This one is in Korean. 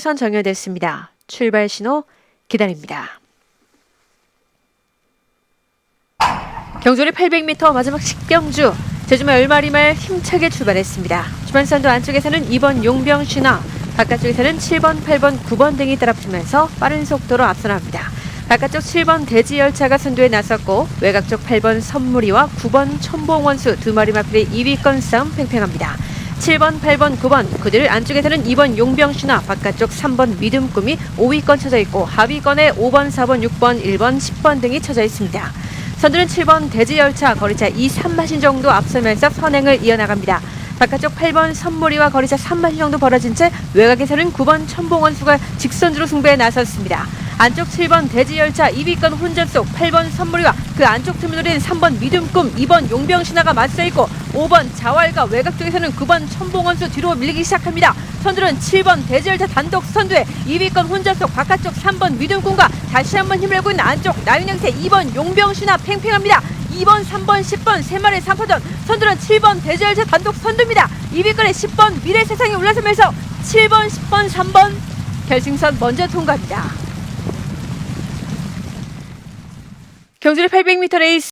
선 정렬됐습니다. 출발 신호 기다립니다. 경주리 800m 마지막 식병주 제주말 얼마리말 힘차게 출발했습니다. 주변선도 안쪽에서는 2번 용병 신화, 바깥쪽에서는 7번, 8번, 9번 등이 따라붙으면서 빠른 속도로 앞서나갑니다. 바깥쪽 7번 대지 열차가 선두에 나섰고 외곽 쪽 8번 선무리와 9번 천봉원수 두 마리 마필의 2위권 싸움 팽팽합니다. 7번, 8번, 9번 그들 안쪽에서는 2번 용병신화 바깥쪽 3번 믿음꿈이 5위권 쳐져 있고 하위권에 5번, 4번, 6번, 1번, 10번 등이 쳐져 있습니다. 선두는 7번 대지열차 거리차 2, 3마신 정도 앞서면서 선행을 이어나갑니다. 바깥쪽 8번 선무리와 거리차 3마신 정도 벌어진 채 외곽에서는 9번 천봉원수가 직선주로 승부에 나섰습니다. 안쪽 7번 대지열차 2위권 혼전 속 8번 선무리와 그 안쪽 터미널인 3번 믿음꿈 2번 용병신화가 맞서 있고 5번 자활과 외곽 쪽에서는 9번 천봉원수 뒤로 밀리기 시작합니다. 선두는 7번 대지열차 단독 선두에 2위권 혼전 속 바깥쪽 3번 믿음꿈과 다시 한번 힘을 내고 있는 안쪽 나윤양태 2번 용병신화 팽팽합니다. 2번, 3번, 10번 세 마리 3파전 선두는 7번 대지열차 단독 선두입니다. 2위권에 10번 미래 세상에 올라서면서 7번, 10번, 3번 결승선 먼저 통과합니다. 경주리 800m 레이스